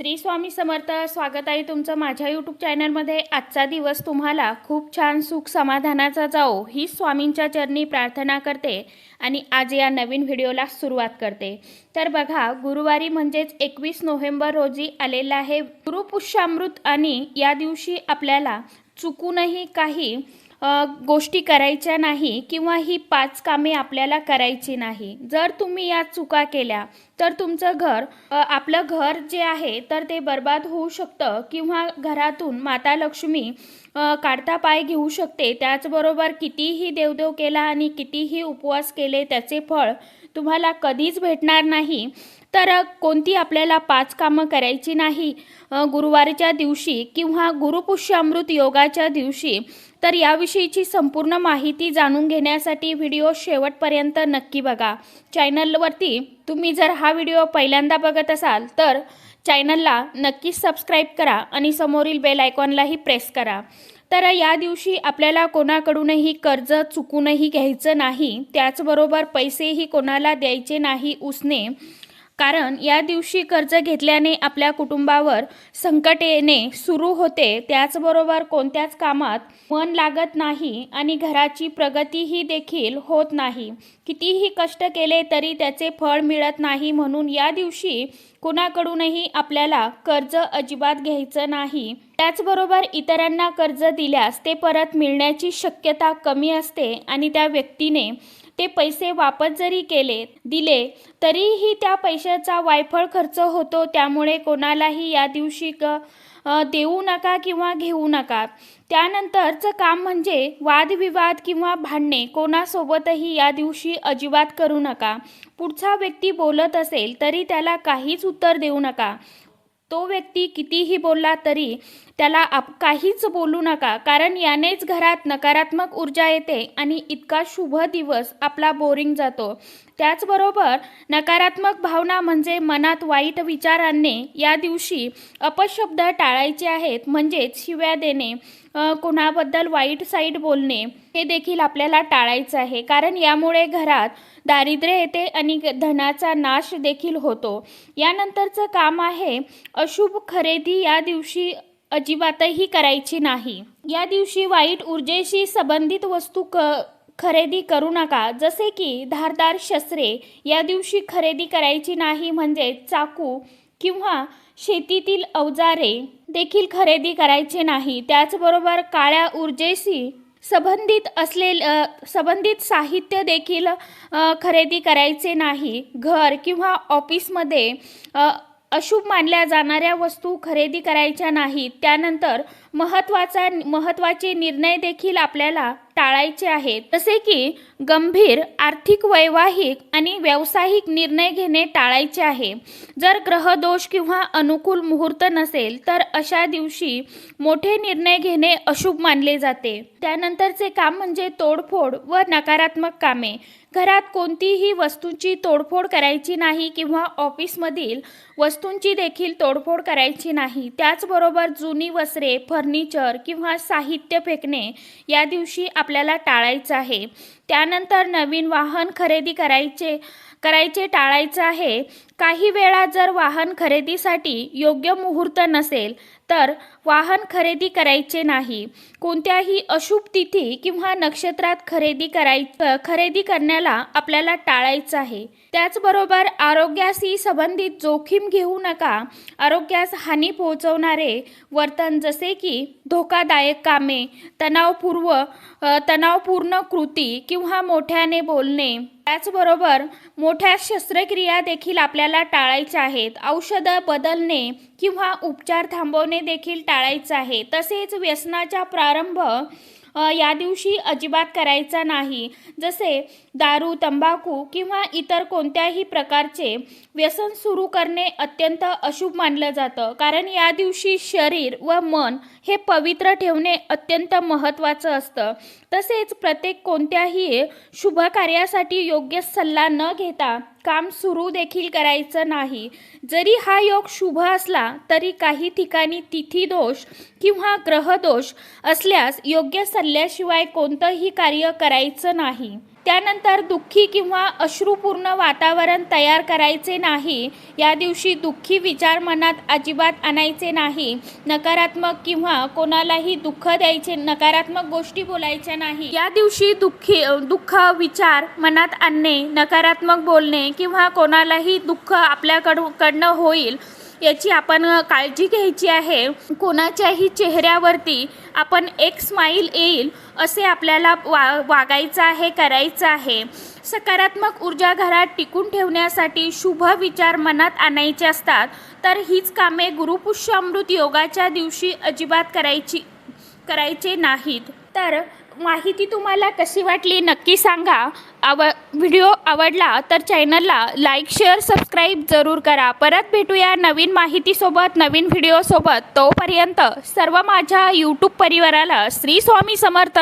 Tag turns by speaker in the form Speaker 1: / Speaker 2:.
Speaker 1: श्री स्वामी समर्थ स्वागत आहे तुमचं माझ्या यूट्यूब चॅनलमध्ये आजचा दिवस तुम्हाला खूप छान सुख समाधानाचा जाओ ही स्वामींच्या चरणी प्रार्थना करते आणि आज या नवीन व्हिडिओला सुरुवात करते. तर बघा गुरुवारी म्हणजेच एकवीस नोव्हेंबर रोजी आलेला आहे गुरुपुष्यामृत आणि या दिवशी आपल्याला चुकूनही काही गोष्टी करायच्या नाही किंवा ही पाच कामे आपल्याला करायची नाही. जर तुम्ही या चुका केल्या तर तुमचं घर आपलं घर जे आहे तर ते बर्बाद होऊ शकतं किंवा घरातून माता लक्ष्मी काढता पाय घेऊ शकते. त्याचबरोबर कितीही देवदेव केला आणि कितीही उपवास केले त्याचे फळ तुम्हाला कधीच भेटणार नाही तर कोणती आपल्याला पाच कामं करायची नाही गुरुवारच्या दिवशी किंवा गुरुपुष्यामृत योगाच्या दिवशी तर याविषयीची संपूर्ण माहिती जाणून घेण्यासाठी व्हिडिओ शेवटपर्यंत नक्की बघा. चॅनलवरती तुम्ही जर हा व्हिडिओ पहिल्यांदा बघत असाल तर चॅनलला नक्कीच सबस्क्राईब करा आणि समोरील बेल आयकॉनलाही प्रेस करा. तर या दिवशी आपल्याला कोणाकडूनही कर्ज चुकूनही घ्यायचं नाही त्याचबरोबर पैसेही कोणाला द्यायचे नाही उसने कारण या दिवशी कर्ज घेतल्याने आपल्या कुटुंबावर संकट येणे सुरू होते. त्याचबरोबर कोणत्याच कामात मन लागत नाही आणि घराची प्रगतीही देखील होत नाही. कितीही कष्ट केले तरी त्याचे फळ मिळत नाही म्हणून या दिवशी कुणाकडूनही आपल्याला कर्ज अजिबात घ्यायचं नाही. त्याचबरोबर इतरांना कर्ज दिल्यास ते परत मिळण्याची शक्यता कमी असते आणि त्या व्यक्तीने ते पैसे वापस जरी केले दिले तरीही त्या पैशाचा वायफळ खर्च होतो त्यामुळे कोणालाही या दिवशी क देऊ नका किंवा घेऊ नका. त्यानंतरचं काम म्हणजे वादविवाद किंवा भांडणे कोणासोबतही या दिवशी अजिबात करू नका. पुढचा व्यक्ती बोलत असेल तरी त्याला काहीच उत्तर देऊ नका. तो व्यक्ती कितीही बोलला तरी त्याला आप काहीच बोलू नका कारण यानेच घरात नकारात्मक ऊर्जा येते आणि इतका शुभ दिवस आपला बोरिंग जातो. त्याचबरोबर नकारात्मक भावना म्हणजे मनात वाईट विचार आणणे या दिवशी अपशब्द टाळायचे आहेत म्हणजेच शिव्या देणे कोणाबद्दल वाईट साईड बोलणे. हे देखील आपल्याला टाळायचं आहे. कारण यामुळे घरात दारिद्र्य येते आणि धनाचा नाश देखील होतो. यानंतरचं काम आहे अशुभ खरेदी. या दिवशी अजिबातही करायची नाही. या दिवशी वाईट ऊर्जेशी संबंधित वस्तू क खरेदी करू नका. जसे की धारदार शस्त्रे. या दिवशी खरेदी करायची नाही म्हणजे चाकू किंवा शेतीतील अवजारे देखील खरेदी करायचे नाही. त्याचबरोबर काळ्या ऊर्जेशी संबंधित असलेलं संबंधित साहित्य देखील खरेदी करायचे नाही. घर किंवा ऑफिसमध्ये अशुभ मानल्या जाणाऱ्या वस्तू खरेदी करायच्या नाहीत. त्यानंतर महत्त्वाचा महत्त्वाचे निर्णय देखील आपल्याला टाळायचे आहेत. जसे की गंभीर आर्थिक वैवाहिक आणि व्यावसायिक निर्णय घेणे टाळायचे आहे. जर ग्रहदोष किंवा अनुकूल मुहूर्त नसेल तर अशा दिवशी मोठे निर्णय घेणे अशुभ मानले जाते. त्यानंतरचे काम म्हणजे तोडफोड व नकारात्मक कामे. घरात कोणतीही वस्तूंची तोडफोड करायची नाही किंवा ऑफिसमधील वस्तूंची देखील तोडफोड करायची नाही. त्याचबरोबर जुनी वस्त्रे फर्निचर किंवा साहित्य फेकणे या दिवशी आपल्याला टाळायचं आहे. त्यानंतर नवीन वाहन खरेदी करायचे करायचे टाळायचं आहे. काही वेळा जर वाहन खरेदीसाठी योग्य मुहूर्त नसेल तर वाहन खरेदी करायचे नाही. कोणत्याही अशुभ तिथी किंवा नक्षत्रात खरेदी कराय खरेदी करण्याला आपल्याला टाळायचं आहे. त्याचबरोबर आरोग्याशी संबंधित जोखीम घेऊ नका. आरोग्यास हानी पोहोचवणारे वर्तन जसे की धोकादायक कामे तणावपूर्व तणावपूर्ण कृती किंवा मोठ्याने बोलणे. त्याचबरोबर मोठ्या शस्त्रक्रिया देखील आपल्याला टाळायच्या आहेत. औषधं बदलणे किंवा उपचार थांबवणे देखील टाळायचं आहे. तसेच व्यसनाचा प्रारंभ या दिवशी अजिबात करायचा नाही. जसे दारू तंबाखू किंवा इतर कोणत्याही प्रकारचे व्यसन सुरू करणे अत्यंत अशुभ मानलं जातं. कारण या दिवशी शरीर व मन हे पवित्र ठेवणे अत्यंत महत्त्वाचं असतं. तसेच प्रत्येक कोणत्याही शुभ कार्यासाठी योग्य सल्ला न घेता काम सुरू देखील करायचं नाही. जरी हा योग शुभ असला तरी काही ठिकाणी तिथी दोष किंवा ग्रहदोष असल्यास योग्य सल्ल्याशिवाय कोणतंही कार्य करायचं नाही. त्यानंतर दुःखी किंवा अश्रूपूर्ण वातावरण तयार करायचे नाही. या दिवशी दुःखी विचार मनात अजिबात आणायचे नाही. नकारात्मक किंवा कोणालाही दुःख द्यायचे नकारात्मक गोष्टी बोलायच्या नाही. या दिवशी दुःखी दुःख विचार मनात आणणे नकारात्मक बोलणे किंवा कोणालाही दुःख आपल्याकडून कडनं होईल याची आपण काळजी घ्यायची आहे. कोणाच्याही चेहऱ्यावरती आपण एक स्माईल येईल असे आपल्याला वा वागायचं आहे करायचं आहे. सकारात्मक ऊर्जा घरात टिकून ठेवण्यासाठी शुभ विचार मनात आणायचे असतात. तर हीच कामे गुरुपुष्यामृत योगाच्या दिवशी अजिबात करायची करायचे नाहीत. तर माहिती तुम्हाला कशी वाटली नक्की सांगा. आव व्हिडिओ आवडला तर चॅनलला लाईक शेअर सबस्क्राईब जरूर करा. परत भेटूया नवीन माहितीसोबत नवीन व्हिडिओसोबत तोपर्यंत सर्व माझ्या यूट्यूब परिवाराला श्री स्वामी समर्थ.